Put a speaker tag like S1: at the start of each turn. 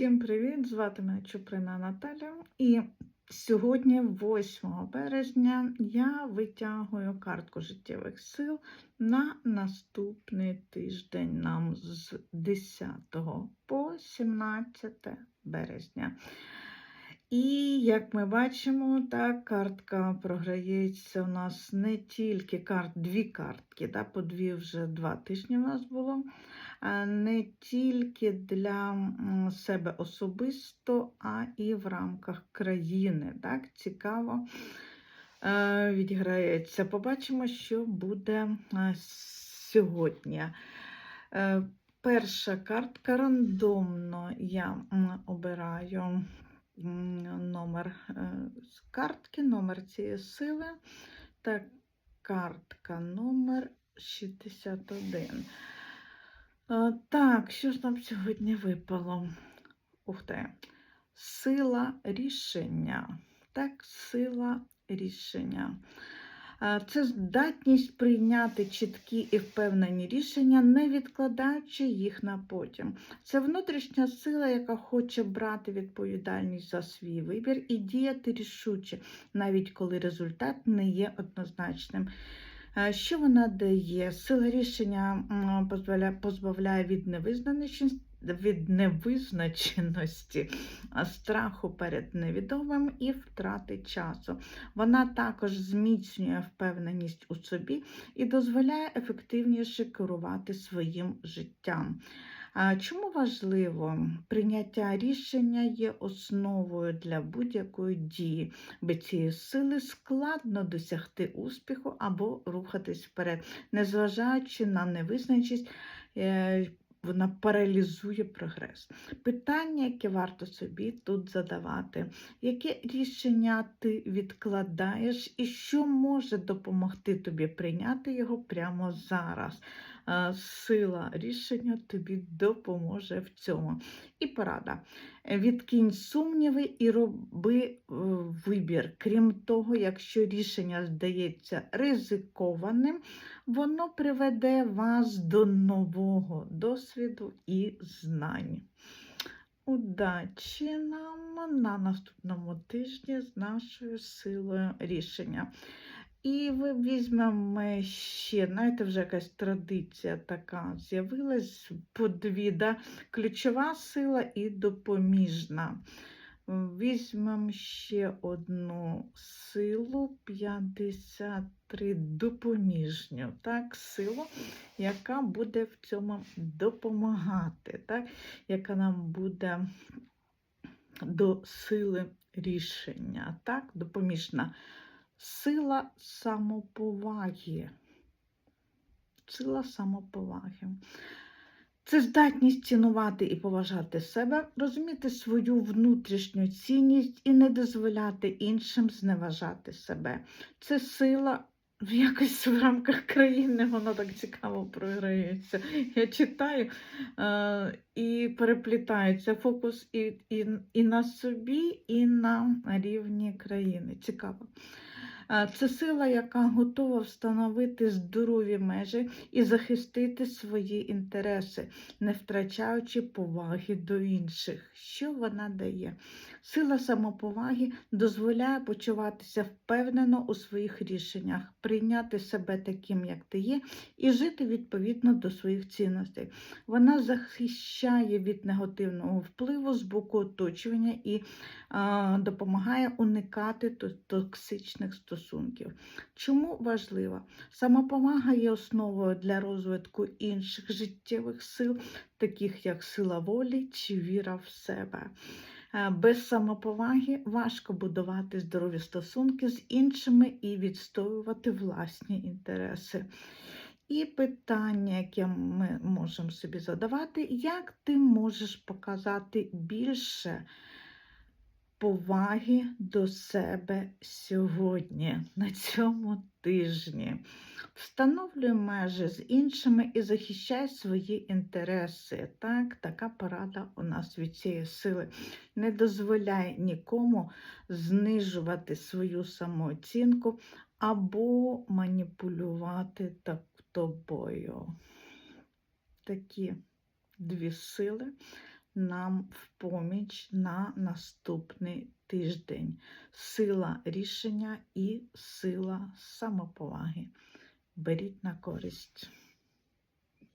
S1: Всім привіт! Звати мене Чуприна Наталя. І сьогодні, 8 березня, я витягую картку життєвих сил на наступний тиждень нам з 10 по 17 березня. І як ми бачимо, так, картка програється у нас не тільки карт, дві картки, да, по дві вже два тижні у нас було не тільки для себе особисто, а і в рамках країни. Так, Цікаво е, відіграється. Побачимо, що буде е, сьогодні. Е, Перша картка рандомно я обираю номер е, з картки, номер цієї сили. Так, картка номер 61. Так, що ж нам сьогодні випало? Ух ти. Сила рішення. Так, сила рішення. А, Це здатність прийняти чіткі і впевнені рішення, не відкладаючи їх на потім. Це внутрішня сила, яка хоче брати відповідальність за свій вибір і діяти рішуче, навіть коли результат не є однозначним. Е, Що вона дає? Сила рішення позбавляє, від невизначеності, від невизначеності, страху перед невідомим і втрати часу. Вона також зміцнює впевненість у собі і дозволяє ефективніше керувати своїм життям. Чому важливо? Прийняття рішення є основою для будь-якої дії. Без цієї сили складно досягти успіху або рухатись вперед, незважаючи на невизначеність, е, вона паралізує прогрес. Питання, яке варто собі тут задавати, яке рішення ти відкладаєш і що може допомогти тобі прийняти його прямо зараз? Е, Сила рішення тобі допоможе в цьому. І порада. Відкинь сумніви і роби е, вибір. Крім того, якщо рішення здається ризикованим, воно приведе вас до нового досвіду і знань. Удачі нам на наступному тижні з нашою силою рішення. І ви візьмемо ще, знаєте, вже якась традиція така з'явилась по дві, да? ключова сила і допоміжна. Візьмемо ще одну силу 53 допоміжню, так, силу, яка буде в цьому допомагати, так, яка нам буде до сили рішення, так, допоміжна. Сила самоповаги. Сила самоповаги. Це здатність цінувати і поважати себе, розуміти свою внутрішню цінність і не дозволяти іншим зневажати себе. Це сила в якось в рамках країни, воно так цікаво програється. Я читаю е, і переплітається фокус і, і, і на собі, і на рівні країни. Цікаво. Це сила, яка готова встановити здорові межі і захистити свої інтереси, не втрачаючи поваги до інших. Що вона дає? Сила самоповаги дозволяє почуватися впевнено у своїх рішеннях, прийняти себе таким, як ти є, і жити відповідно до своїх цінностей. Вона захищає від негативного впливу з боку оточування і а, допомагає уникати токсичних стосунків. Чому важлива? Самоповага є основою для розвитку інших життєвих сил, таких як сила волі чи віра в себе. Е, Без самоповаги важко будувати здорові стосунки з іншими і відстоювати власні інтереси. І питання, яке ми можемо собі задавати, як ти можеш показати більше поваги до себе сьогодні, на цьому тижні. Встановлюй межі з іншими і захищай свої інтереси. Так, така порада у нас від цієї сили. Не дозволяй нікому знижувати свою самооцінку або маніпулювати так тобою. Такі дві сили нам в поміч на наступний тиждень. Сила рішення і сила самоповаги. Беріть на користь.